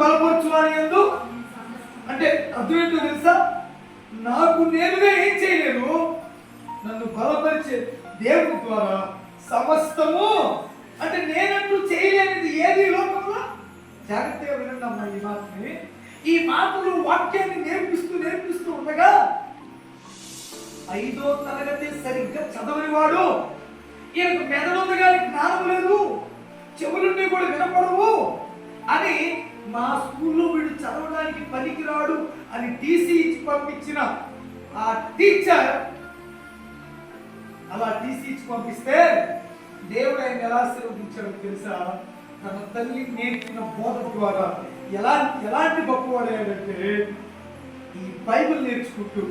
బలపరచువాని ఎందు అంటే అర్థమేంటో తెలుసా? నాకు నేనుగా ఏం చేయలేను. నన్ను బలపరిచే దేవుడి ద్వారా సమస్తము. అంటే నేనంటూ చేయలేనిది ఏది లోకంలో? జాగ్రత్తగా వినండి అమ్మా ఈ మాటని. ఈ మాటలు వాక్యాన్ని నేర్పిస్తూ నేర్పిస్తూ ఉండగా ఐదో తరగతి సరిగ్గా చదవని వాడు ఈయనకు మెదడుంది కానీ జ్ఞానం లేదు. చెవులుండి కూడా వినపడవు. మా స్కూల్లో వీడు చదవడానికి పనికిరాడు అని టీసీ ఇచ్చి పంపించిన ఆ టీచర్ అలా టీసీ ఇచ్చి పంపిస్తే దేవుడు ఆయన ఎలా ఆశీర్వదించాడో తెలుసా తన తల్లి నేర్పిన బోధ ద్వారా ఎలా ఎలాంటి గొప్పవాడయ్యాడంటే ఈ బైబిల్ నేర్చుకుంటూ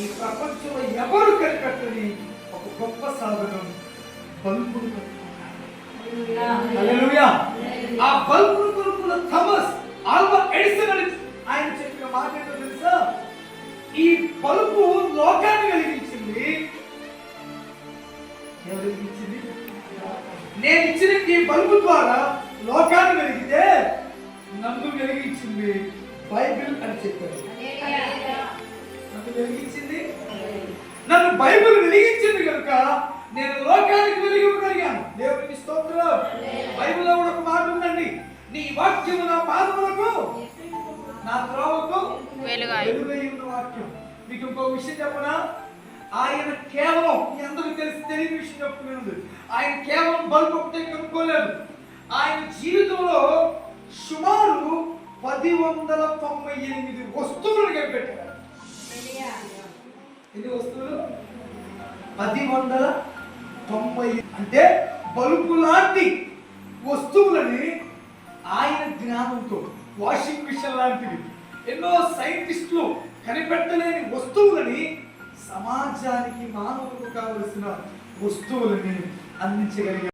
ఈ ప్రపంచంలో ఎవరు కనిపెట్టని ఒక గొప్ప సాధనం బల్బులు. హల్లెలూయా. ఆ బల్బులు ఉన్న థమస్ ఆల్వా ఎడిసన్ అని ఆయన చెప్పిన మాట ఏంటో తెలుసా? ఈ బల్బు లోకాన్ని వెలిగించింది. వెలిగించింది? నేను ఇచ్చిన ఈ బల్బు ద్వారా లోకాన్ని వెలిగితే నన్ను వెలిగించింది బైబిల్ అని చెప్పారు. నన్ను వెలిగించింది? నన్ను బైబిల్ వెలిగించింది కనుక నేను లోకానికి వెలిగి ఉండగలిగాను. దేవునికి స్తోత్రం. బైబిల్లో కూడా ఒక మాట ఉందండి. నీ వాక్యము నా పాదములకు నా త్రోవకు వెలుగాయి. వెలుగై ఉన్న వాక్యం. మీకు ఇంకో విషయం చెప్పనా? ఆయన కేవలం మీ అందరికీ తెలిసి తెలియని విషయం చెప్తున్నాను ఆయన కేవలం బల్బు ఒకటే కనుక్కోలేదు. ఆయన జీవితంలో సుమారు పది వందల తొంభై ఎనిమిది వస్తువులు కనిపెట్టారు ఎన్ని వస్తువులు? పది వందల తొంభై అంటే బల్బు లాంటి వస్తువులని జ్ఞానంతో వాషింగ్ మిషన్ లాంటివి. ఎన్నో సైంటిస్టులు కనిపెట్టలేని వస్తువులని సమాజానికి మానవులకు కావలసిన వస్తువులని అందించగలిగారు.